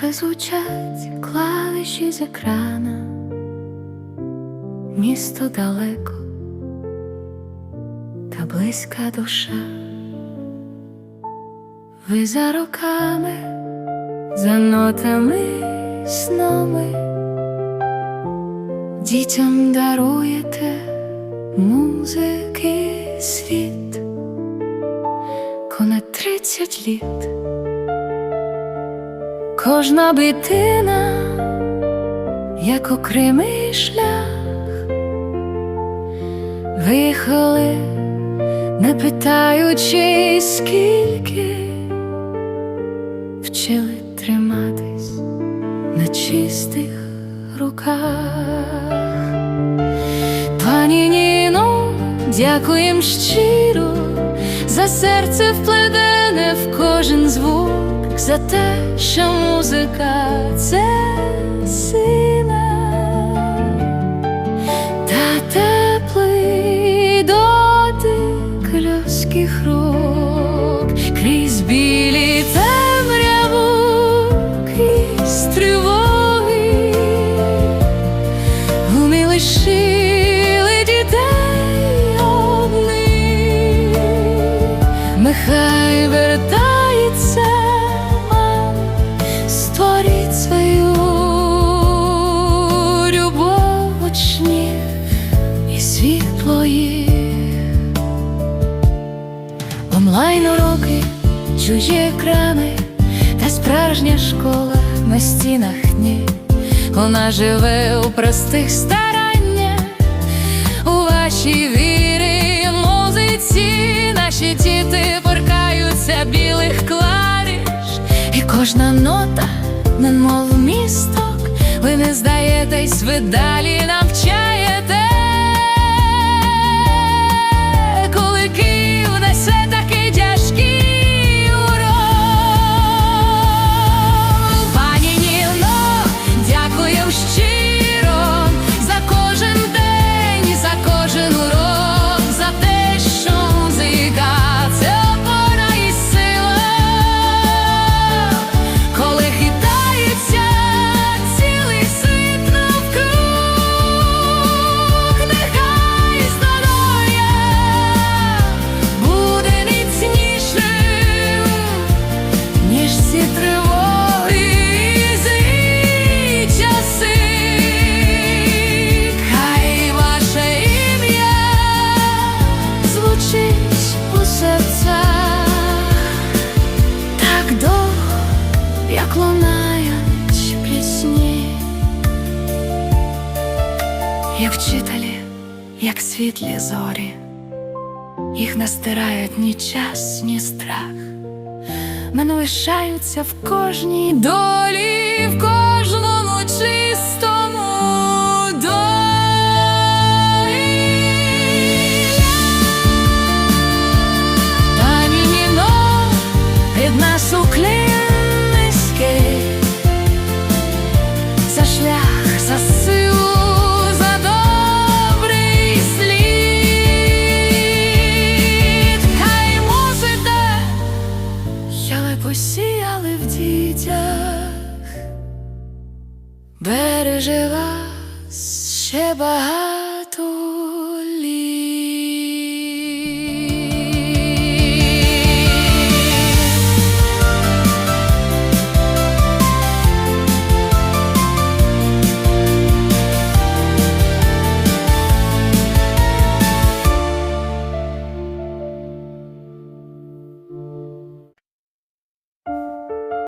Тихо звучать клавіші з екрана, місто далеко та близька душа. Ви за роками, за нотами, снами, дітям даруєте музики світ, понад тридцять літ. Кожна битина, як окремий шлях, виїхали, не питаючи, скільки вчили триматись на чистих руках. Пані Ніно, дякуєм щиро за серце вплетене в кожен звук, за те, що музика це сила та теплий дотик людських рук крізь білі темряву, крізь тривоги. Вони лишили одних, вертається Онлайн уроки, чужі екрани та справжня школа на стінах ні. Вона живе у простих стараннях, у вашій вірі музиці наші діти поркаються білих клавіш, і кожна нота, немов місток, ви не здаєтесь, ви далі навчаєте. Як вчителі, як світлі зорі, їх не стирають ні час, ні страх. Мене лишаються в кожній долі, береже вас ще багато